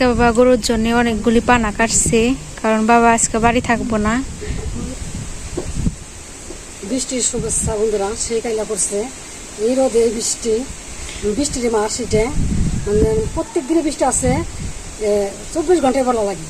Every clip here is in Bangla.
আজকে বাবা গরুর জন্য অনেকগুলি পানা কাটছে কারণ বাবা আজকে বাড়ি থাকব না। বৃষ্টির শুভেচ্ছা বন্ধুরা সেই কাইলা করছে। এই রোদে বৃষ্টি বৃষ্টির মাস এটা মানে প্রত্যেক দিনে বৃষ্টি আছে চব্বিশ ঘন্টায় বলা লাগে।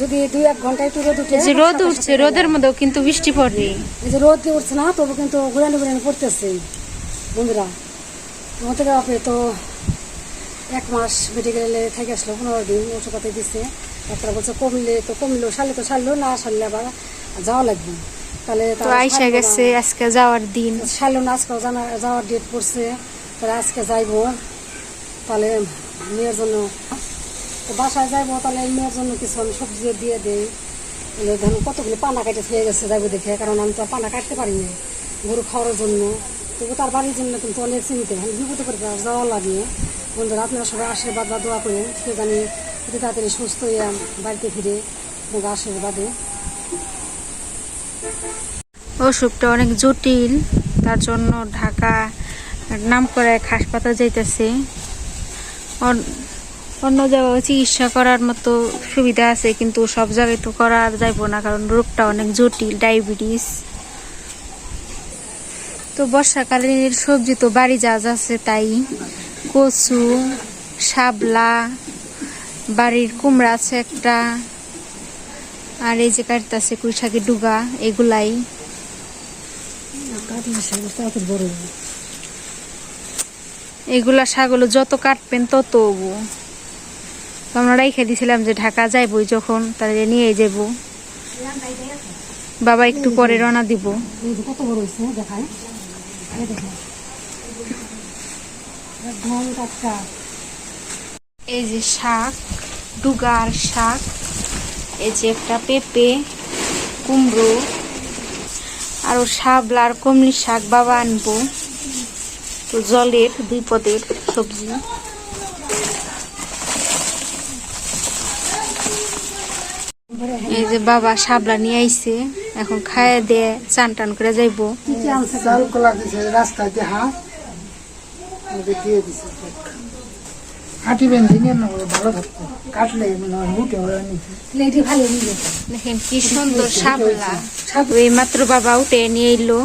যদি দুই এক ঘন্টায় একটু রোদ উঠে রোদ উঠছে রোদের মধ্যেও কিন্তু বৃষ্টি পড়ে। এই যে রোদ উঠছে না তবু কিন্তু ঘুরানি ঘুরানি পড়তেছে বন্ধুরা। আমাদের আপনি তো এক মাস মেডিকেলে থেকে আসলো পনেরো দিন ওষুধপাতি দিচ্ছে ডাক্তার বলছে কমলে তো কমলো সারলে তো সারলো না সারলে আবার যাওয়া লাগবে। তাহলে তো আইসা গেছে আজকে যাওয়ার দিন। সারলো না আজকে যাওয়ার ডেট পড়ছে। তাহলে আজকে যাইবো। তাহলে মেয়ের জন্য তো বাসায় যাইবো তাহলে মেয়ের জন্য কিছু আমি সবজি দিয়ে দেই। ধরুন কতগুলো পানা কাটে হয়ে গেছে যাইবো দেখে কারণ আমি তো পানা কাটতে পারি না গরু খাওয়ার জন্য। তবু তার বাড়ির জন্য কিন্তু অনেক চিন্তা। বিপদে পড়ে যাওয়া লাগে। বন্ধুরা আপনারা সবাই আশীর্বাদ বা দোয়া করেন সে জানি অতি তাড়াতাড়ি সুস্থ হয়ে বাড়িতে ফিরে আপনাদের আশীর্বাদে। অসুখটা অনেক জটিল, তার জন্য ঢাকা নাম করে হাসপাতাল যাইতেছে। অন- অন্য জায়গায় চিকিৎসা করার মতো সুবিধা আছে, কিন্তু সব জায়গায় তো করা যাইব না, কারণ রোগটা অনেক জটিল, ডায়াবেটিস। তো বর্ষাকালীন সবজি তো বাড়ি যা আছে তাই। কচু, শাবলা, বাড়ির কুমড়া আছে একটা, আর এই যে কাটতেছে কুইশাকের ডুগা, এগুলাই। এগুলা শাকগুলো যত কাটবেন তত আমরা রেখে দিছিলাম যে ঢাকা যাইবই যখন তাহলে নিয়ে যাব বাবা একটু পরে রওনা দিব। কত বড় হয়েছে দেখায় টাটকা এই যে শাক, ডুগার শাক, এই যে একটা পেঁপে, কুমড়ো, আরও শাবলা আর কমলি শাক বাবা আনব। তো জলের দুই পদের সবজি। এই যে বাবা শাবলা নিয়ে আইছে, এখন খায় দিয়ে চান টান করে যাইবো। রাস্তায় ওদের দিয়ে দিছে। হাঁটিবেন দিনের না ভালো থাকতো। কাটলে মুটে ওরা নিচে ভালো নিয়ে দেখেন কি সুন্দর এই মাত্র বাবা উঠে নিয়ে এলো।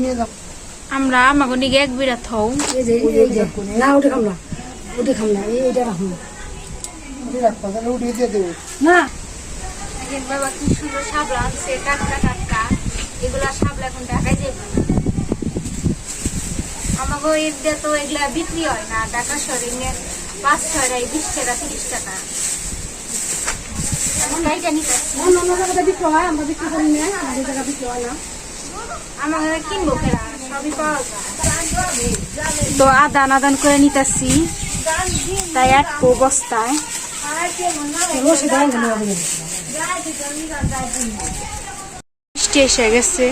নিয়ে যাও। আমরা আমাকে নিয়ে এক বিড়া থৌ এই যে এই যে না ওটা খাম না। ওটা খাম না। এইটা রাখুন ওরি রাখব তাহলে উঠিয়ে দিয়ে দেবো। না। বাবা কি সুন্দর শাবলা আনছে টাটকা টাটকা। এগুলা শাবলা এখন ঢাকায় যাবে আমাকে তো এগুলা বিক্রি হয় না। ঢাকা পাঁচ ছয় বিশ টাকা তিরিশ টাকা। নিতে অন্য অন্য জায়গাতে বিক্রি হয় আমরা বিক্রি করি না আমাদের জায়গা বিক্রি হয় না। আমাকে কিনবো কেনা সবই পাওয়া যায়। তো আদান আদান করে নিতেছি। তাই আটকো বস্তায়। বৃষ্টি এসে গেছে।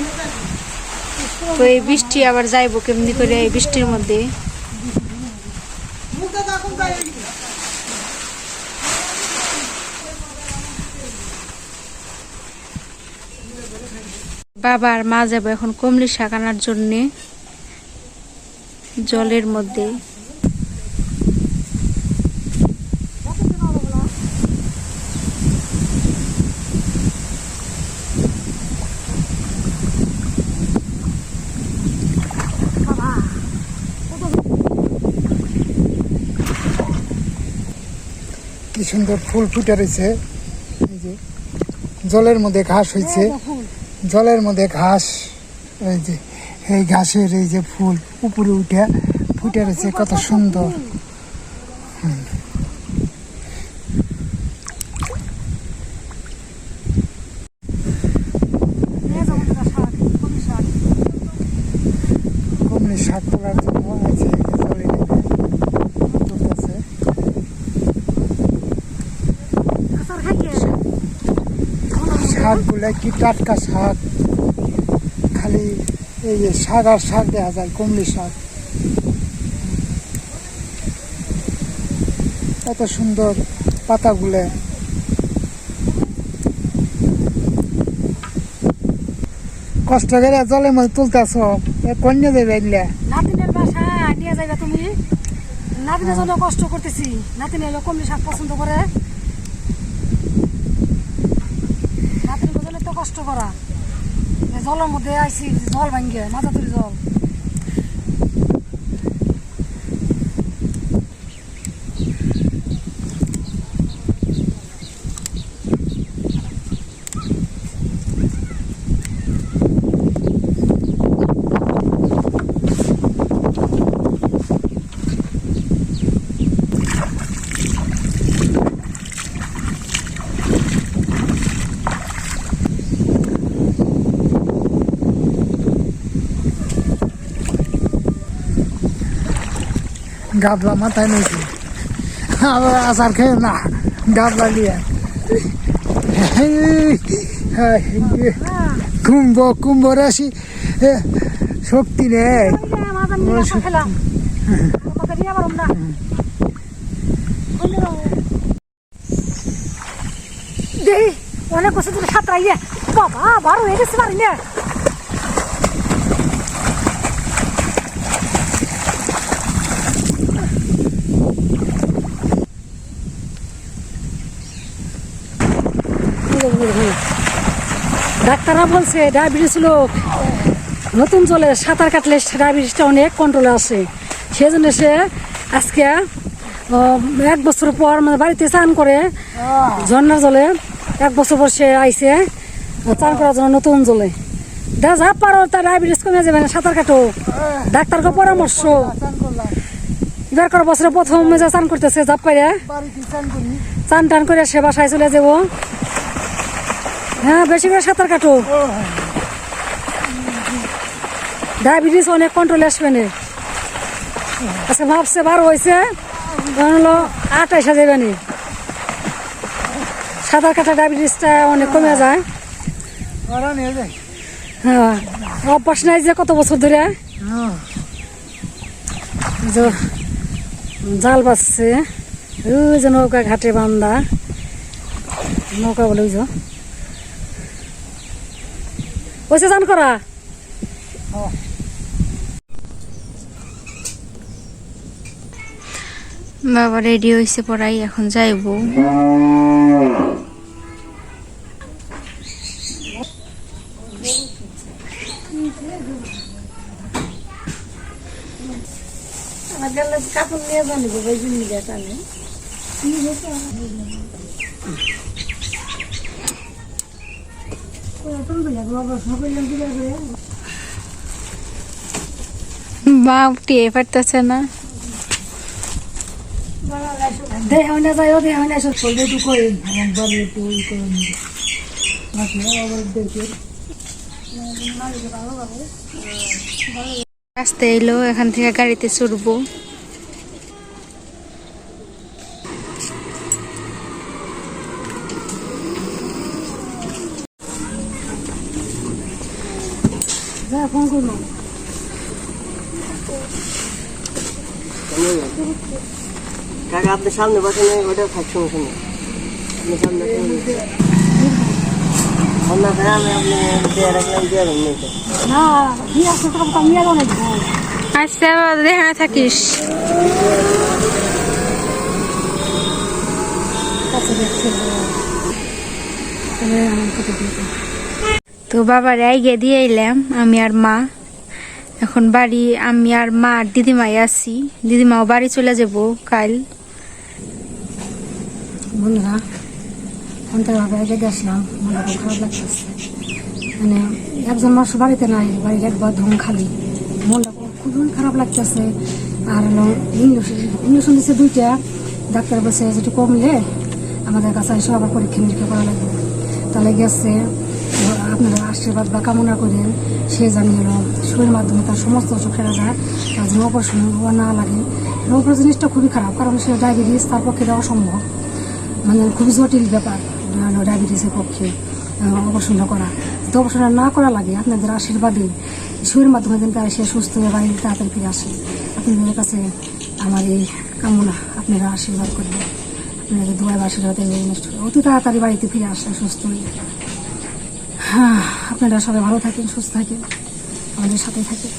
তো এই বৃষ্টি আবার যাইবো কেমনি করে এই বৃষ্টির মধ্যে? বাবা আর মা যাব এখন কমলি শাক আনার জন্যে, জলের মধ্যে। কি সুন্দর ফুল ফুটে রয়েছে। এই যে জলের মধ্যে ঘাস হয়েছে। জলের মধ্যে ঘাস এই যে এই ঘাসের এই যে ফুল উপরে উঠে ফুটে রয়েছে কত সুন্দর হুম। কমলি শাক তোলার জন্য আছে জলে নেমে তুলতেছে শাকগুলো কি টাটকা শাক খালি এই শাক আর শাক দেখা যায়, কমলি শাক এত সুন্দর পাতাগুলো। কষ্ট করে জলের মধ্যে তুলতেছ কন্যা দেবে এগুলা নাতিনের বাসা নিয়ে যাইবা তুমি? নাতিনের জন্য কষ্ট করতেছি। নাতিনি হলো কমলি শাক পছন্দ করে নাতিনের জন্য তো কষ্ট করা। জলের মধ্যে আইসি জল ভাঙ্গে মাথা তুলি জল। গাবলা মাথায় নিয়েছি আবার আচার খেয়ে না গাবলা নিয়ে কুম্ভ কুম্ভ রাশি শক্তি নেই। অনেক বছর ধরে সাঁতরা ইয়ে বাবা বারো হয়ে গেছে পারি না ডাক্তাররা বলছে ডায়াবেটিস লোক নতুন জলে সাঁতার কাটলে ডায়াবেটিসটা অনেক কন্ট্রোলে আসে সেই জন্য সে আজকে এক বছর পর মানে বাড়িতে চান করে ঝর্ণার জলে এক বছর পর সে আইসে চান করার জন্য নতুন জলে। দেখা যা পারো তার ডায়াবেটিস কমে যাবে না সাঁতার কাটো। ডাক্তারকে পরামর্শ। এবার কর বছরে প্রথম যে চান করতেছে জাপ বাড়িতে চান টান করে সে বাসায় চলে যাব। হ্যাঁ বেশি করে সাঁতার কাটো। ডায়াবেটিস অনেক কন্ট্রোলে আসবে আচ্ছা ভাবছে বারো হয়েছে তখন হলো আঠাইশে যাবে সাঁতার কাটা ডায়াবেটিসটা অনেক কমে যায়। হ্যাঁ অভ্যাস নাই যে কত বছর ধরে। জাল বাজছে ওই যে নৌকা ঘাটে বান্দা। নৌকা বলে ওইসে জান করা। বাবা রেডি হয়েছে পড়াই এখন যাইবো। কাপড় নিয়ে জানি ওই জন্য টানে মা উঠিয়ে পারতেছে না দেহ না যায় দেহ না সব বলবে একটু কই আমার বাড়ি একটু ই করে নিবে আসলে আবার দেখে আসতে এলো এখান থেকে গাড়িতে চড়বো। যা ফোন কাকা আপনি সামনে বসে নেই ওটা থাক সমস্যা নেই আপনি সামনে অন্য গ্রামে আপনি দিয়ে রাখলাম দিয়ে দেবেন নেই না দিয়ে আসতে তো আমি নিয়ে না আচ্ছা থাকিস। দেখছে তবে আমার কত দিতে তো বাবার আইগে দিয়ে এলাম আমি আর মা। এখন বাড়ি, আমি আর মা আর দিদিমাই আছি। দিদিমাও বাড়ি চলে যাব কাল। বন্ধুরা অন্তরভাবে আসলাম মনটা খুব খারাপ লাগতেছে। মানে একজন মানুষ বাড়িতে নাই, বাড়ির একবার ধুম খালি। মনটা খুব- খারাপ লাগতেছে। আর হলো ইঞ্জেকশন ইঞ্জেকশন দিচ্ছে দুইটা, ডাক্তার বলছে যেটু কমলে আমাদের কাছে এসে আবার পরীক্ষা নিরীক্ষা করা লাগবে। তাহলে গেছে আপনারা আশীর্বাদ বা কামনা করেন, সে জানি শরীরের মাধ্যমে তার সমস্ত অসুখ সেরা যায়, তার জন্য অপারেশন না লাগে। রোগের জিনিসটা খুবই খারাপ, কারণ সে ডায়াবেটিস তার পক্ষে এটা অসম্ভব। মানে খুবই জটিল ব্যাপার ডায়াবেটিসের পক্ষে অপারেশনটা করা। তো অপারেশনটা না করা লাগে, আপনাদের আশীর্বাদে শরীরের মাধ্যমে যেন তারা সে সুস্থ হয়ে বাড়ি তাড়াতাড়ি ফিরে আসে। আপনাদের কাছে আমার এই কামনা, আপনারা আশীর্বাদ করবেন। আপনাদের দুয়ার আশীর্বাদ অতি তাড়াতাড়ি বাড়িতে ফিরে আসে, সুস্থ হ্যাঁ। আপনারা সবাই ভালো থাকেন সুস্থ থাকেন আমাদের সাথে থাকেন।